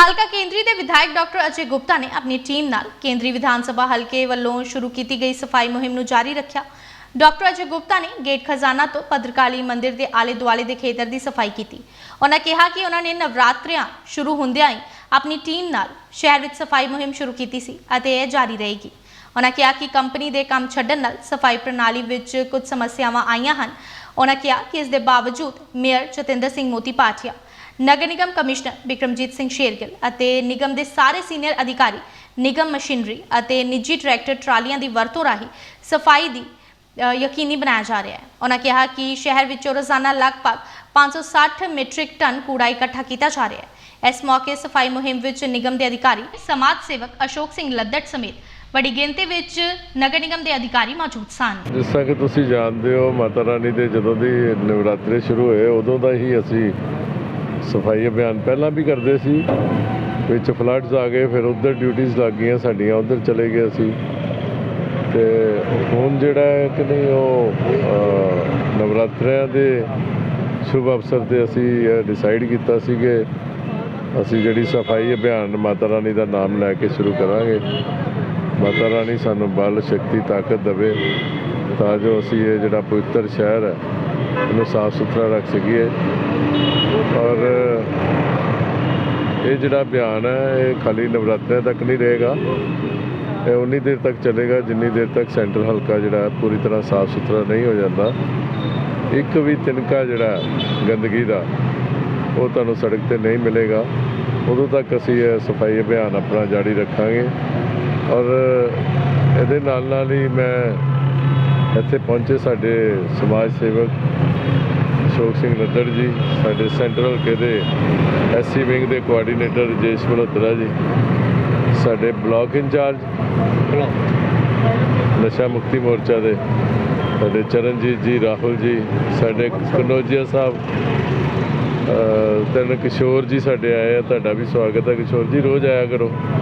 ਹਲਕਾ ਕੇਂਦਰੀ ਦੇ ਵਿਧਾਇਕ ਡਾਕਟਰ ਅਜੇ ਗੁਪਤਾ ਨੇ ਆਪਣੀ ਟੀਮ ਨਾਲ ਕੇਂਦਰੀ ਵਿਧਾਨ ਸਭਾ ਹਲਕੇ ਵੱਲੋਂ ਸ਼ੁਰੂ ਕੀਤੀ ਗਈ ਸਫ਼ਾਈ ਮੁਹਿੰਮ ਨੂੰ ਜਾਰੀ ਰੱਖਿਆ। ਡਾਕਟਰ ਅਜੇ ਗੁਪਤਾ ਨੇ ਗੇਟ ਖਜ਼ਾਨਾ ਤੋਂ ਭਦਰਕਾਲੀ ਮੰਦਿਰ ਦੇ ਆਲੇ ਦੁਆਲੇ ਦੇ ਖੇਤਰ ਦੀ ਸਫ਼ਾਈ ਕੀਤੀ। ਉਹਨਾਂ ਕਿਹਾ ਕਿ ਉਹਨਾਂ ਨੇ ਨਵਰਾਤਰਿਆਂ ਸ਼ੁਰੂ ਹੁੰਦਿਆਂ ਹੀ ਆਪਣੀ ਟੀਮ ਨਾਲ ਸ਼ਹਿਰ ਵਿੱਚ ਸਫ਼ਾਈ ਮੁਹਿੰਮ ਸ਼ੁਰੂ ਕੀਤੀ ਸੀ ਅਤੇ ਇਹ ਜਾਰੀ ਰਹੇਗੀ। ਉਹਨਾਂ ਕਿਹਾ ਕਿ ਕੰਪਨੀ ਦੇ ਕੰਮ ਛੱਡਣ ਨਾਲ ਸਫ਼ਾਈ ਪ੍ਰਣਾਲੀ ਵਿੱਚ ਕੁਝ ਸਮੱਸਿਆਵਾਂ ਆਈਆਂ ਹਨ। ਉਹਨਾਂ ਕਿਹਾ ਕਿ ਇਸ ਦੇ ਬਾਵਜੂਦ ਮੇਅਰ ਜਤਿੰਦਰ ਸਿੰਘ ਮੋਤੀ ਪਾਟਿਆ ਨਗਰ ਨਿਗਮ ਕਮਿਸ਼ਨਰ ਬਿਕਰਮਜੀਤ ਸਿੰਘ ਸ਼ੇਰਗਿੱਲ ਅਤੇ ਨਿਗਮ ਦੇ ਸਾਰੇ ਸੀਨੀਅਰ ਅਧਿਕਾਰੀ ਨਿਗਮ ਮਸ਼ੀਨਰੀ ਅਤੇ ਨਿੱਜੀ ਟਰੈਕਟਰ ਟਰਾਲੀਆਂ ਦੀ ਵਰਤੋਂ ਰਾਹੀਂ ਸਫ਼ਾਈ ਦੀ ਅ, ਯਕੀਨੀ ਬਣਾਇਆ ਜਾ ਰਿਹਾ ਹੈ। ਉਹਨਾਂ ਕਿਹਾ ਕਿ ਸ਼ਹਿਰ ਵਿੱਚੋਂ ਰੋਜ਼ਾਨਾ ਲਗਭਗ 560 ਮੀਟ੍ਰਿਕ ਟਨ ਕੂੜਾ ਇਕੱਠਾ ਕੀਤਾ ਜਾ ਰਿਹਾ ਹੈ। ਇਸ ਮੌਕੇ ਸਫ਼ਾਈ ਮੁਹਿੰਮ ਵਿੱਚ ਨਿਗਮ ਦੇ ਅਧਿਕਾਰੀ ਸਮਾਜ ਸੇਵਕ ਅਸ਼ੋਕ ਸਿੰਘ ਲੱਦੜ ਸਮੇਤ ਵੱਡੀ ਗਿਣਤੀ ਵਿੱਚ ਨਗਰ ਨਿਗਮ ਦੇ ਅਧਿਕਾਰੀ ਮੌਜੂਦ ਸਨ। ਜਿਸ ਤਰ੍ਹਾਂ ਕਿ ਤੁਸੀਂ ਜਾਣਦੇ ਹੋ ਮਾਤਾ ਰਾਣੀ ਦੇ ਜਦੋਂ ਦੀ ਨਵਰਾਤਰੇ ਸ਼ੁਰੂ ਹੋਏ ਉਦੋਂ ਦਾ ਹੀ ਅਸੀਂ ਸਫ਼ਾਈ ਅਭਿਆਨ ਪਹਿਲਾਂ ਵੀ ਕਰਦੇ ਸੀ, ਵਿੱਚ ਫਲੱਡਸ ਆ ਗਏ, ਫਿਰ ਉਧਰ ਡਿਊਟੀਆਂ ਲੱਗ ਗਈਆਂ ਸਾਡੀਆਂ, ਉਧਰ ਚਲੇ ਗਏ ਅਸੀਂ। ਤੇ ਹੁਣ ਜਿਹੜਾ ਹੈ ਕਿ ਨਹੀਂ ਉਹ ਨਵਰਾਤਰਿਆਂ ਦੇ ਸ਼ੁਭ ਅਵਸਰ ਤੇ ਅਸੀਂ ਡਿਸਾਈਡ ਕੀਤਾ ਸੀ ਕਿ ਅਸੀਂ ਜਿਹੜੀ ਸਫ਼ਾਈ ਅਭਿਆਨ ਮਾਤਾ ਰਾਣੀ ਦਾ ਨਾਮ ਲੈ ਕੇ ਸ਼ੁਰੂ ਕਰਾਂਗੇ। ਮਾਤਾ ਰਾਣੀ ਸਾਨੂੰ ਬਲ, ਸ਼ਕਤੀ, ਤਾਕਤ ਦੇਵੇ, ਤਾਂ ਜੋ ਅਸੀਂ ਇਹ ਜਿਹੜਾ ਪਵਿੱਤਰ ਸ਼ਹਿਰ ਹੈ ਇਹਨੂੰ ਸਾਫ਼ ਸੁਥਰਾ ਰੱਖ ਸਕੀਏ। ਔਰ ਇਹ ਜਿਹੜਾ ਅਭਿਆਨ ਹੈ, ਇਹ ਖਾਲੀ ਨਵਰਾਤਰਿਆਂ ਤੱਕ ਨਹੀਂ ਰਹੇਗਾ। ਇਹ ਉਨੀ ਦੇਰ ਤੱਕ ਚੱਲੇਗਾ, ਜਿੰਨੀ ਦੇਰ ਤੱਕ ਸੈਂਟਰ ਹਲਕਾ ਜਿਹੜਾ ਪੂਰੀ ਤਰ੍ਹਾਂ ਸਾਫ਼ ਸੁਥਰਾ ਨਹੀਂ ਹੋ ਜਾਂਦਾ। ਇੱਕ ਵੀ ਤਿਨਕਾ ਜਿਹੜਾ ਗੰਦਗੀ ਦਾ, ਉਹ ਤੁਹਾਨੂੰ ਸੜਕ ਤੇ ਨਹੀਂ ਮਿਲੇਗਾ। ਉਦੋਂ ਤੱਕ ਅਸੀਂ ਇਹ ਸਫ਼ਾਈ ਅਭਿਆਨ ਆਪਣਾ ਜਾਰੀ ਰੱਖਾਂਗੇ। ਔਰ ਇਹਦੇ ਨਾਲ ਨਾਲ ਹੀ ਮੈਂ ਇੱਥੇ ਪਹੁੰਚੇ ਸਾਡੇ ਸਮਾਜ ਸੇਵਕ ਅਸ਼ੋਕ ਸਿੰਘ ਲੱਦੜ ਜੀ ਸਾਡੇ ਸੈਂਟਰਲ ਹਲਕੇ ਦੇ ਐਸਸੀ ਵਿੰਗ ਦੇ ਕੋਆਰਡੀਨੇਟਰ ਰਜੇਸ਼ ਮਲਹੋਤਰਾ ਜੀ ਸਾਡੇ ਬਲਾਕ ਇੰਚਾਰਜ ਨਸ਼ਾ ਮੁਕਤੀ ਮੋਰਚਾ ਦੇ ਸਾਡੇ ਚਰਨਜੀਤ ਜੀ ਰਾਹੁਲ ਜੀ ਸਾਡੇ ਕਨੋਜੀਆ ਸਾਹਿਬ ਅਹ, ਤਰਨ ਕਿਸ਼ੋਰ ਜੀ ਸਾਡੇ ਆਏ ਆ ਤੁਹਾਡਾ ਵੀ ਸਵਾਗਤ ਹੈ ਕਿਸ਼ੋਰ ਜੀ ਰੋਜ਼ ਆਇਆ ਕਰੋ।